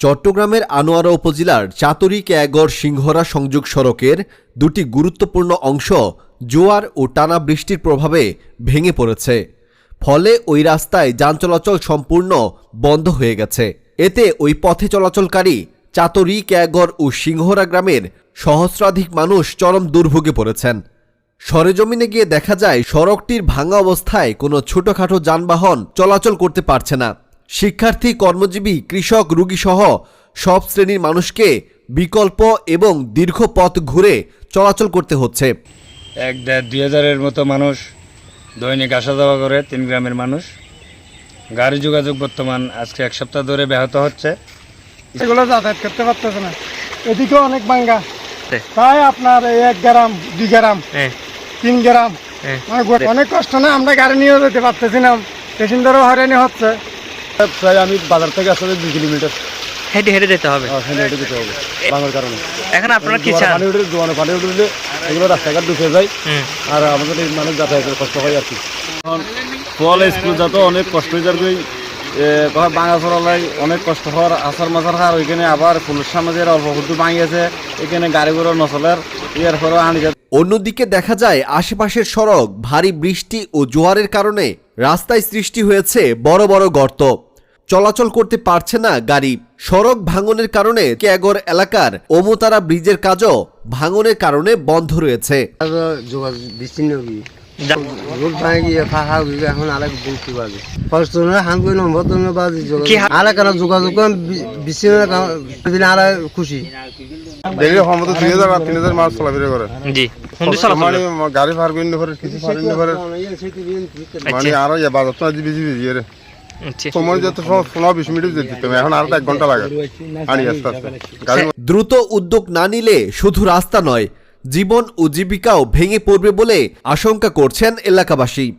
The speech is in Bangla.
চট্টগ্রামের আনোয়ারা উপজেলার চাতরি ক্যাগড় সিংহরা সংযোগ সড়কের দুটি গুরুত্বপূর্ণ অংশ জোয়ার ও টানা বৃষ্টির প্রভাবে ভেঙে পড়েছে। ফলে ওই রাস্তায় যান চলাচল সম্পূর্ণ বন্ধ হয়ে গেছে। এতে ওই পথে চলাচলকারী চাতরি ক্যাগড় ও সিংহরা গ্রামের সহস্রাধিক মানুষ চরম দুর্ভোগে পড়েছেন। সরেজমিনে গিয়ে দেখা যায়, সড়কটির ভাঙা অবস্থায় কোনো ছোটখাটো যানবাহন চলাচল করতে পারছে না। শিক্ষার্থী কর্মজীবী কৃষক রুগীসহ সব শ্রেণির মানুষকে বিকল্প এবং দীর্ঘ পথ ঘুরে চলাচল করতে হচ্ছে। এক দেড় দুই হাজারের মতো মানুষ দৈনিক আসা যাওয়া করে তিন গ্রামের মানুষ। গাড়ি যোগাযোগ বর্তমান আজকে এক সপ্তাহ ধরে ব্যাহত হচ্ছে। এগুলো যাতায়াত করতে পারতেছে না। এদিকে অনেক বাঙ্গা তাই আপনার এই এক গ্রাম দুই গ্রাম তিন গ্রাম। মানে অনেক কষ্ট না আমরা গাড়ি নিয়ে যেতে পারতেছি না। পেসেঞ্জারও হয়রানি হচ্ছে। প্রায় আমি বাজার থেকে আসলে দুই কিলোমিটার। হেঁটে হেঁটে যেতে হবে। হেঁটে হেঁটে যেতে হবে বাংলার কারণে। এখন আপনারা কি চান? পানি উঠে পানি উঠলে এগুলো রাস্তাঘাট ঢুকে যায়। আর আমাদের এই মানে যাতায়াতের কষ্ট হয় আর কি। ফল স্কুল যাতে অনেক কষ্ট হয়ে যাবে অনেক কষ্ট হওয়ার আসার মাসার হার ওইখানে আবার ফুলের সামনে যে অল্প ফুটু ভাঙিয়েছে এখানে গাড়ি ঘোড়া নচলার ইয়ার পরে আনি অন্যদিকে দেখা যায় আশেপাশের সড়ক ভারী বৃষ্টি ও জোয়ারের কারণে রাস্তায় সৃষ্টি হয়েছে বড় বড় গর্ত। চলাচল করতে পারছে না গাড়ি। সড়ক ভাঙনের কারণে ক্যাগর এলাকার ওমতারা ব্রিজের কাজও ভাঙনের কারণে বন্ধ রয়েছে। খুশি। ডেইলি সম্ভবত দুই হাজার তিন হাজার মাছ চলাফেরা করে। জি মানে গাড়ি পার করে করে কিছু পার করে করে মানে আরও ইয়ে বাজার তো আজি বেশি বেশি দ্রুত উদ্যোগ না নিলে শুধু রাস্তা নয় জীবন ও জীবিকাও ভেঙে পড়বে বলে আশঙ্কা করছেন এলাকাবাসী।